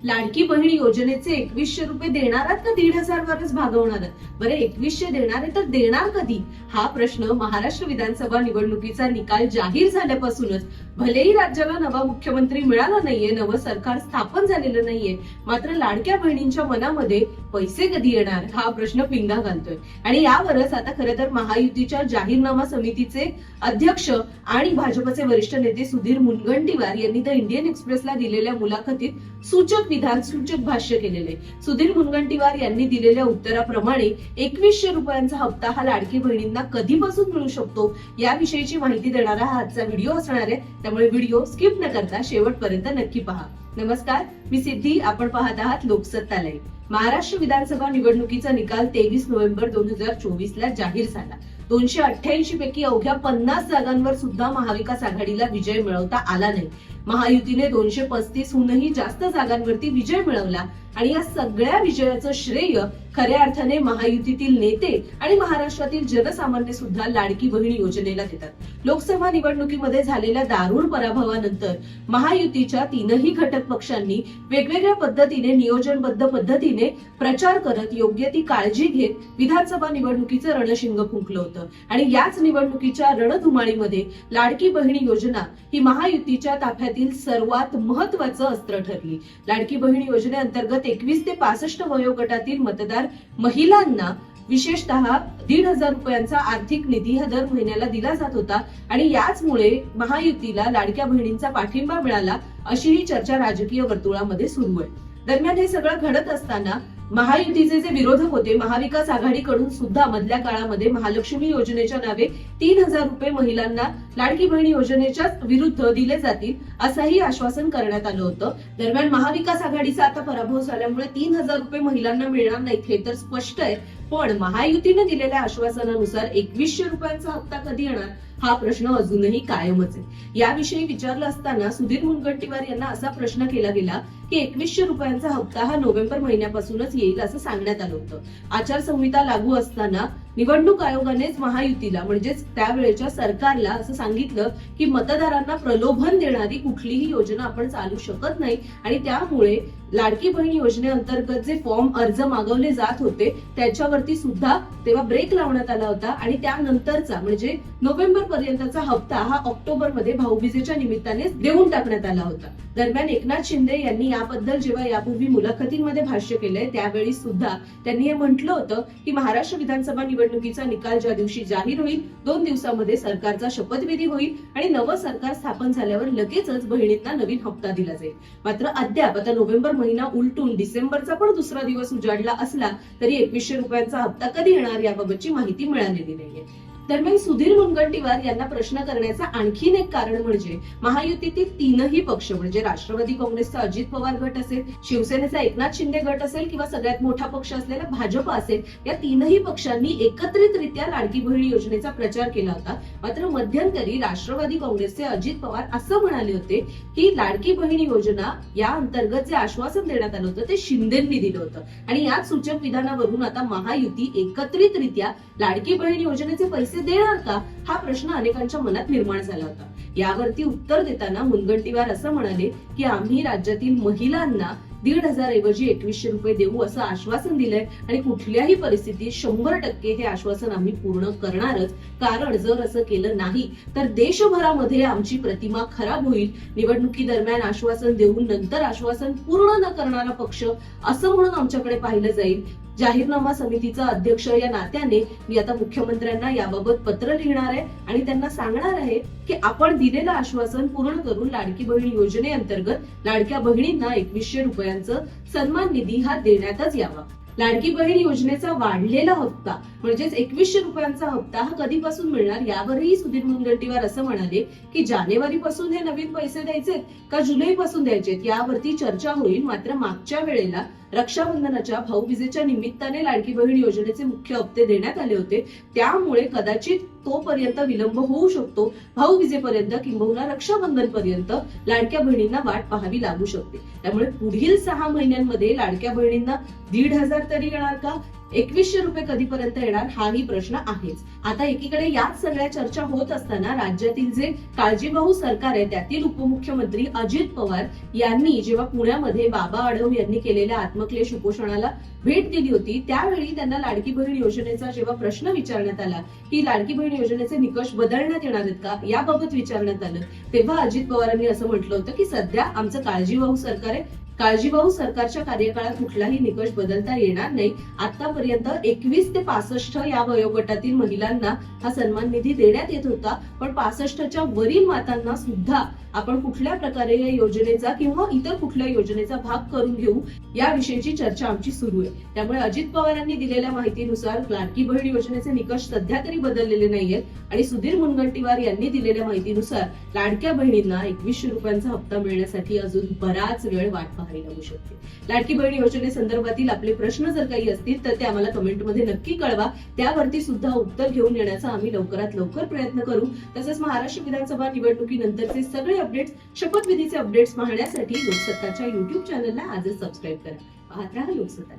लाडकी बहीण योजनेचे एकवीसशे रुपये देणार आहेत का दीड हजार वरच भागवणार बरे बरं एकवीसशे देणार आहे तर देणार कधी? हा प्रश्न महाराष्ट्र विधानसभा निवडणुकीचा निकाल जाहीर झाल्यापासूनच. भलेही राज्याला नवा मुख्यमंत्री मिळाला नाहीये नवं सरकार स्थापन झालेलं नाहीये मात्र लाडक्या बहिणींच्या मनामध्ये पैसे कधी येणार? हा प्रश्न पिंगा घालतोय. आणि यावरच आता खरं तर महायुतीच्या जाहीरनामा समितीचे अध्यक्ष आणि भाजपचे वरिष्ठ नेते सुधीर मुनगंटीवार यांनी द इंडियन एक्सप्रेसला दिलेल्या मुलाखतीत सूचक विधान सूचक भाष्य केलेले. सुधीर मुनगंटीवार यांनी दिलेल्या उत्तराप्रमाणे एकवीसशे रुपयांचा हप्ता हा लाडकी बहिणींना कधीपासून मिळू शकतो? याविषयीची माहिती देणारा हा आजचा व्हिडिओ असणार आहे. त्यामुळे व्हिडिओ स्किप न करता शेवटपर्यंत नक्की पहा. नमस्कार मी सिद्धी. आपण पाहत आहात लोकसत्तालय. महाराष्ट्र विधानसभा निवडणुकीचा निकाल तेवीस नोव्हेंबर दोन हजार चोवीस ला जाहीर झाला. दोनशे अठ्ठ्याऐंशी पैकी अवघ्या पन्नास जागांवर सुद्धा महाविकास आघाडीला विजय मिळवता आला नाही. महायुतीने दोनशे पस्तीस हूनही जास्त जागांवरती विजय मिळवला आणि या सगळ्या विजयाचं श्रेय खऱ्या अर्थाने महायुतीतील नेते आणि महाराष्ट्रातील जनसामान्य सुद्धा लाडकी बहीण योजनेला देतात. लोकसभा निवडणुकीमध्ये झालेल्या दारुण पराभवानंतर महायुतीच्या तीनही घटक पक्षांनी वेगवेगळ्या पद्धतीने नियोजनबद्ध पद्धतीने प्रचार करत योग्य ती काळजी घेत विधानसभा निवडणुकीचं रणशिंग फुंकलं होतं. आणि याच निवडणुकीच्या रणधुमाळीमध्ये लाडकी बहिणी योजना ही महायुतीच्या ताफ्यातील सर्वात महत्वाचं अस्त्र ठरली. लाडकी बहिणी योजनेअंतर्गत एकवीस ते पासष्ट वयोगटातील मतदार महिलांना विशेषतः दीड हजार रुपयांचा आर्थिक निधी हा दर महिन्याला दिला जात होता आणि याचमुळे महायुतीला लाडक्या बहिणींचा पाठिंबा मिळाला अशी ही चर्चा राजकीय वर्तुळामध्ये सुरू आहे. दरम्यान हे सगळं घडत असताना महायुतीचे जे विरोधक होते महाविकास आघाडीकडून सुद्धा मधल्या काळामध्ये महालक्ष्मी योजनेच्या नावे तीन हजार रुपये महिलांना लाडकी बहिणी योजनेच्याच विरुद्ध दिले जातील असंही आश्वासन करण्यात आलं होतं. दरम्यान महाविकास आघाडीचा आता पराभव झाल्यामुळे तीन हजार रुपये महिलांना मिळणार नाहीत हे तर स्पष्ट आहे. पण महायुतीने दिलेल्या आश्वासनानुसार एकवीसशे रुपयांचा हप्ता कधी येणार? हा प्रश्न अजूनही कायमच आहे. याविषयी विचारलं असताना सुधीर मुनगंटीवार यांना असा प्रश्न केला गेला की एकवीसशे रुपयांचा हप्ता हा नोव्हेंबर महिन्यापासूनच येईल असं सांगण्यात आलं होतं. आचारसंहिता लागू असताना निवडणूक आयोगानेच महायुतीला म्हणजेच त्यावेळेच्या सरकारला असं सांगितलं की मतदारांना प्रलोभन देणारी कुठलीही योजना आपण चालू शकत नाही. आणि त्यामुळे लाडकी बहीण योजनेअंतर्गत जे फॉर्म अर्ज मागवले जात होते त्याच्यावरती सुद्धा तेव्हा ब्रेक लावण्यात आला होता. आणि त्यानंतरचा म्हणजे नोव्हेंबर पर्यंतचा हप्ता हा ऑक्टोबरमध्ये भाऊबीजेच्या निमित्ताने देऊन टाकण्यात आला होता. दरम्यान एकनाथ शिंदे यांनी याबद्दल जेव्हा यापूर्वी मुलाखतींमध्ये भाष्य केलंय त्यावेळी सुद्धा त्यांनी हे म्हटलं होतं की महाराष्ट्र विधानसभा निवडणूक निवडणुकीचा निकाल ज्या दिवशी जाहीर होईल दोन दिवसामध्ये सरकारचा शपथविधी होईल आणि नवं सरकार स्थापन झाल्यावर लगेचच बहिणींना नवीन हप्ता दिला जाईल. मात्र अद्याप आता नोव्हेंबर महिना उलटून डिसेंबरचा पण दुसरा दिवस उजाडला असला तरी एकवीसशे रुपयांचा हप्ता कधी येणार याबाबतची माहिती मिळालेली नाहीये. दरम्यान सुधीर मुनगंटीवार यांना प्रश्न करण्याचं आणखीन एक कारण म्हणजे महायुतीतील तीनही पक्ष म्हणजे राष्ट्रवादी काँग्रेसचा अजित पवार गट असेल शिवसेनेचा एकनाथ शिंदे गट असेल किंवा सगळ्यात मोठा पक्ष असलेला भाजप असेल या तीनही पक्षांनी एकत्रितरित्या लाडकी बहिणी योजनेचा प्रचार केला होता. मात्र मध्यंतरी राष्ट्रवादी काँग्रेसचे अजित पवार असं म्हणाले होते की लाडकी बहिणी योजना या अंतर्गत जे आश्वासन देण्यात आलं होतं ते शिंदेंनी दिलं होतं. आणि याच सूचक विधानावरून आता महायुती एकत्रितरित्या लाडकी बहीण योजनेचे पैसे पैसे देणार का? हा प्रश्न अनेकांच्या मनात निर्माण झाला होता. यावरती उत्तर देताना मुनगंटीवार असं म्हणाले की आम्ही राज्यातील महिलांना दीड हजार ऐवजी एकवीसशे रुपये देऊ असं आश्वासन दिलंय आणि कुठल्याही परिस्थितीत शंभर टक्के हे आश्वासन आम्ही पूर्ण करणारच. कारण जर असं केलं नाही तर देशभरामध्ये आमची प्रतिमा खराब होईल. निवडणुकी दरम्यान आश्वासन देऊन नंतर आश्वासन पूर्ण न करणारा पक्ष असं म्हणून आमच्याकडे पाहिलं जाईल. जाहीरनामा समितीचा अध्यक्ष या नात्याने मी आता मुख्यमंत्र्यांना याबाबत पत्र लिहिणार आहे आणि त्यांना सांगणार आहे की आपण दिलेलं आश्वासन पूर्ण करून लाडकी बहीण योजनेअंतर्गत लाडक्या बहिणींना एकवीसशे रुपयांचं सन्मान निधी हा देण्यातच यावा. लाडकी बहीण योजनेचा वाढलेला हप्ता म्हणजेच एकवीसशे रुपयांचा हप्ता हा कधीपासून मिळणार यावरही सुधीर मुनगंटीवार असं म्हणाले की जानेवारी पासून हे नवीन पैसे द्यायचेत का जुलै पासून द्यायचेत यावरती चर्चा होईल मात्र मागच्या वेळेला रक्षाबंधनाच्या भाऊबीजेच्या निमित्ताने लाडकी बहीण योजनेचे मुख्य हप्ते देण्यात आले होते. त्यामुळे कदाचित तोपर्यंत विलंब होऊ शकतो. भाऊबीजेपर्यंत किंबहुना रक्षाबंधन पर्यंत लाडक्या बहिणींना वाट पाहावी लागू शकते. त्यामुळे पुढील सहा महिन्यांमध्ये लाडक्या बहिणींना दीड हजार तरी येणार का? एकवीसशे रुपये कधीपर्यंत येणार हाही प्रश्न आहेच. आता एकीकडे याच सगळ्या चर्चा होत असताना राज्यातील जे काळजीवाहू सरकार आहे त्यातील उपमुख्यमंत्री अजित पवार यांनी जेव्हा पुण्यामध्ये बाबा आढव यांनी केलेल्या आत्मक्लेश उपोषणाला भेट दिली होती त्यावेळी त्यांना लाडकी बहीण योजनेचा जेव्हा प्रश्न विचारण्यात आला की लाडकी बहीण योजनेचे निकष बदलण्यात येणार आहेत का? याबाबत विचारण्यात आलं. तेव्हा अजित पवारांनी असं म्हटलं होतं की सध्या आमचं काळजीवाहू सरकार आहे काळजीवाहू सरकारच्या कार्यकाळात कुठलाही निकष बदलता येणार नाही. आतापर्यंत एकवीस ते पासष्ट या वयोगटातील महिलांना हा सन्मान निधी देण्यात येत होता. पण पासष्टच्या वरील मातांना सुद्धा आपण कुठल्या प्रकारे या योजनेचा किंवा इतर कुठल्या योजनेचा भाग करून घेऊ याविषयीची चर्चा आमची सुरू आहे. त्यामुळे अजित पवारांनी दिलेल्या माहितीनुसार लाडकी बहीण योजनेचे निकष सध्या तरी बदललेले नाहीयेत. आणि सुधीर मुनगंटीवार यांनी दिलेल्या माहितीनुसार लाडक्या बहिणींना एकवीसशे रुपयांचा हप्ता मिळण्यासाठी अजून बराच वेळ वाट पाहावी लागू शकते. लाडकी बहीण योजनेसंदर्भातील आपले प्रश्न जर काही असतील तर ते आम्हाला कमेंटमध्ये नक्की कळवा. त्यावरती सुद्धा उत्तर घेऊन येण्याचा आम्ही लवकरात लवकर प्रयत्न करू. तसंच महाराष्ट्र विधानसभा निवडणुकीनंतरचे सगळे अपडेट्स शपथविधीचे अपडेट्स पाहण्यासाठी लोकसत्ताच्या युट्यूब चॅनलला आजच सबस्क्राईब करा. पाहत राहा लोकसत्ता.